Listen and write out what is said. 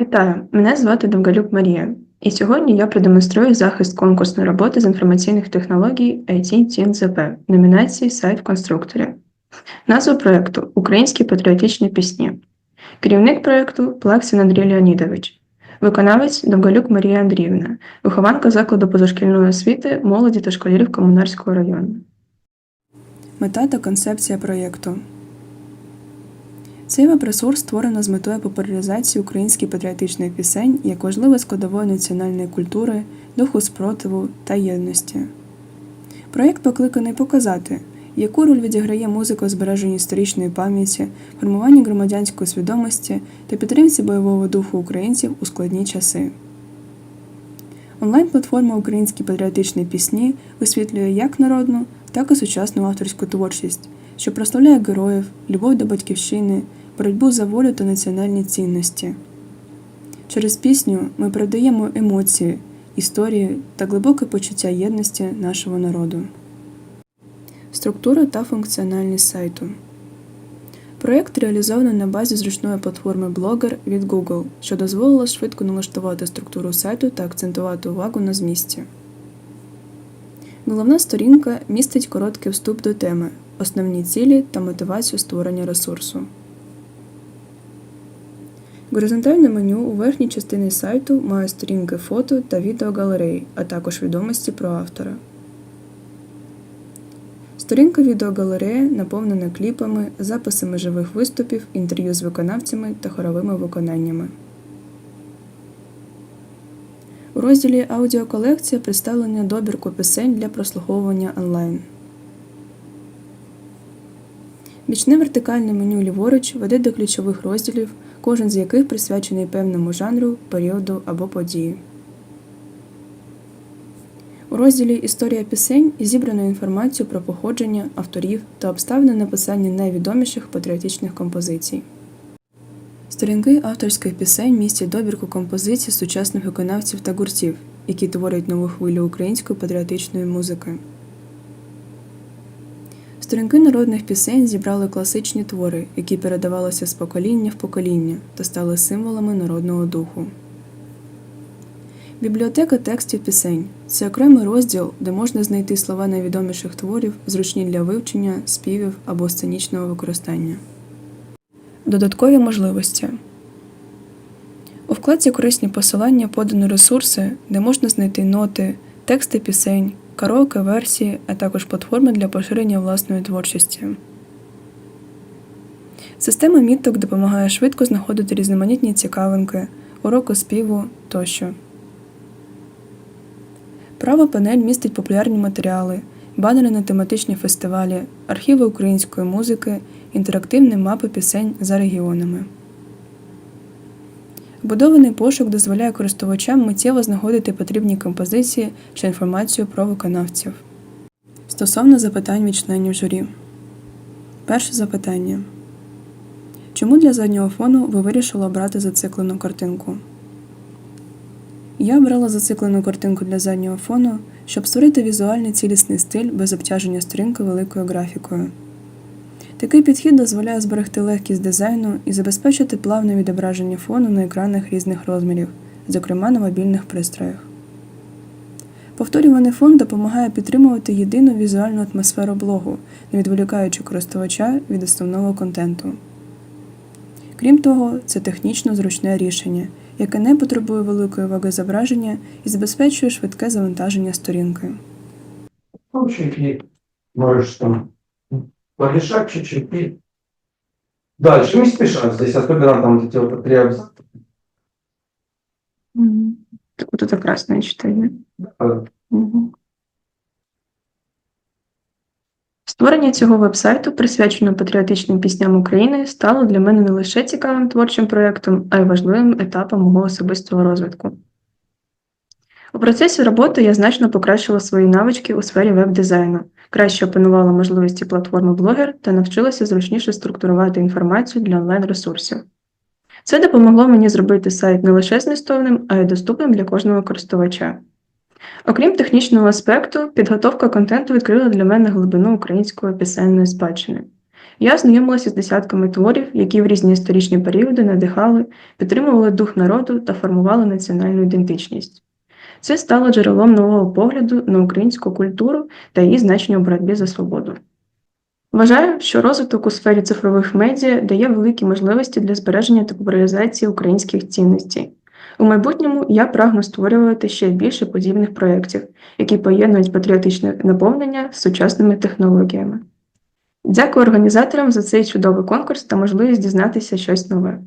Вітаю, мене звати Довгалюк Марія, і сьогодні я продемонструю захист конкурсної роботи з інформаційних технологій IT ТІНЗП номінації Сайт в конструкторі. Назва проєкту Українські патріотичні пісні. Керівник проєкту Плаксін Андрій Леонідович. Виконавець Довгалюк Марія Андріївна, вихованка закладу позашкільної освіти молоді та школярів Комунарського району. Мета та концепція проєкту. Цей веб-ресурс створено з метою популяризації українських патріотичних пісень як важливої складової національної культури, духу спротиву та єдності. Проєкт покликаний показати, яку роль відіграє музика у збереженні історичної пам'яті, формуванні громадянської свідомості та підтримці бойового духу українців у складні часи. Онлайн-платформа Українські патріотичні пісні висвітлює як народну, так і сучасну авторську творчість, що прославляє героїв, любов до батьківщини, боротьбу за волю та національні цінності. Через пісню ми передаємо емоції, історії та глибоке почуття єдності нашого народу. Структура та функціональність сайту. Проєкт реалізовано на базі зручної платформи Blogger від Google, що дозволило швидко налаштувати структуру сайту та акцентувати увагу на змісті. Головна сторінка містить короткий вступ до теми, основні цілі та мотивацію створення ресурсу. Горизонтальне меню у верхній частині сайту має сторінки фото та відеогалерей, а також відомості про автора. Сторінка відеогалерея наповнена кліпами, записами живих виступів, інтерв'ю з виконавцями та хоровими виконаннями. У розділі Аудіоколекція представлення добірку пісень для прослуховування онлайн. Бічне вертикальне меню ліворуч веде до ключових розділів, кожен з яких присвячений певному жанру, періоду або події. У розділі Історія пісень зібрано інформацію про походження авторів та обставини написання найвідоміших патріотичних композицій. Сторінки авторських пісень містять добірку композицій сучасних виконавців та гуртів, які творять нову хвилю української патріотичної музики. Сторінки народних пісень зібрали класичні твори, які передавалися з покоління в покоління та стали символами народного духу. Бібліотека текстів пісень це окремий розділ, де можна знайти слова найвідоміших творів, зручні для вивчення, співів або сценічного використання. Додаткові можливості у вкладці Корисні посилання подано ресурси, де можна знайти ноти, тексти пісень, караоке версії, а також платформи для поширення власної творчості. Система міток допомагає швидко знаходити різноманітні цікавинки, уроки співу тощо. Права панель містить популярні матеріали, банери на тематичні фестивалі, архіви української музики, інтерактивні мапи пісень за регіонами. Вбудований пошук дозволяє користувачам миттєво знаходити потрібні композиції чи інформацію про виконавців. Стосовно запитань від членів журі. Перше запитання. Чому для заднього фону ви вирішили обрати зациклену картинку? Я обрала зациклену картинку для заднього фону, щоб створити візуальний цілісний стиль без обтяження сторінки великою графікою. Такий підхід дозволяє зберегти легкість дизайну і забезпечити плавне відображення фону на екранах різних розмірів, зокрема на мобільних пристроях. Повторюваний фон допомагає підтримувати єдину візуальну атмосферу блогу, не відволікаючи користувача від основного контенту. Крім того, це технічно зручне рішення, яке не потребує великої ваги зображення і забезпечує швидке завантаження сторінки. Можешь там порешать чуть-чуть и дальше не спешать здесь, особенно там вот эти вот три абзаца. Так вот это красное читаю. А, Мгм. Створення цього вебсайту, присвяченого патріотичним пісням України, стало для мене не лише цікавим творчим проєктом, а й важливим етапом мого особистого розвитку. У процесі роботи я значно покращила свої навички у сфері веб-дизайну, краще опанувала можливості платформи Blogger та навчилася зручніше структурувати інформацію для онлайн-ресурсів. Це допомогло мені зробити сайт не лише змістовним, а й доступним для кожного користувача. Окрім технічного аспекту, підготовка контенту відкрила для мене глибину української пісенної спадщини. Я знайомилася з десятками творів, які в різні історичні періоди надихали, підтримували дух народу та формували національну ідентичність. Це стало джерелом нового погляду на українську культуру та її значення у боротьбі за свободу. Вважаю, що розвиток у сфері цифрових медіа дає великі можливості для збереження та популяризації українських цінностей. У майбутньому я прагну створювати ще більше подібних проєктів, які поєднують патріотичне наповнення з сучасними технологіями. Дякую організаторам за цей чудовий конкурс та можливість дізнатися щось нове.